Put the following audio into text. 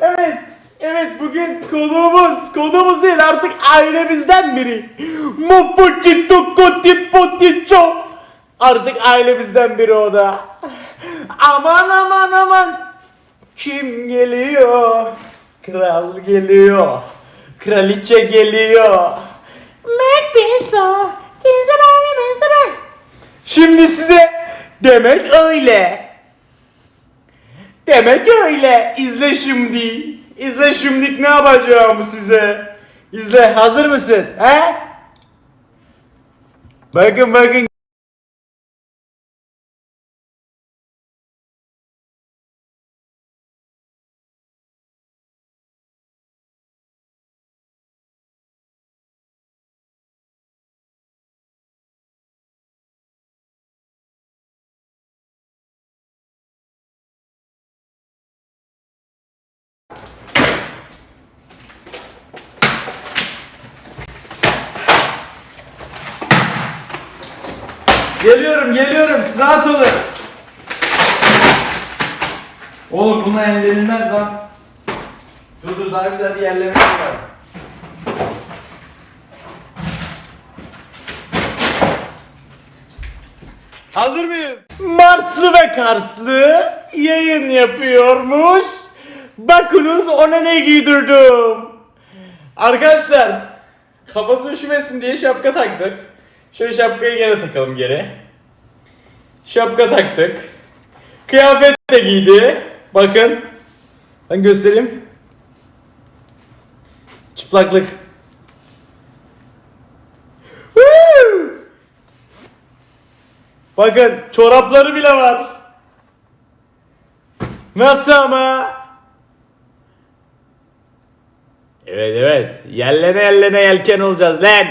Evet. Evet bugün konuğumuz, konuğumuz değil artık ailemizden biri. Mopucito Cotipoticho. Artık ailemizden biri o da. Aman aman aman. Kim geliyor? Kral geliyor. Kraliçe geliyor. Macbeth Şimdi size demek öyle. Demek öyle. İzle şimdi. İzle şimdi ne yapacağım size. İzle. Hazır mısın? He? Bakın bakın. Geliyorum geliyorum. Rahat olun. Oğlum bununla ellenilmez lan. Dur dur daha güzel bir yerleme var. Hazır mıyız? Marslı ve Karslı yayın yapıyormuş. Bakınız ona ne giydirdim. Arkadaşlar kafası üşümesin diye şapka taktık. Şöyle şapkayı gene takalım geri. Şapka taktık. Kıyafet de giydi. Bakın. Ben göstereyim. Çıplaklık. Woo! Bakın çorapları bile var. Nasıl ama? Evet evet. Yellene yellene yelken olacağız lan.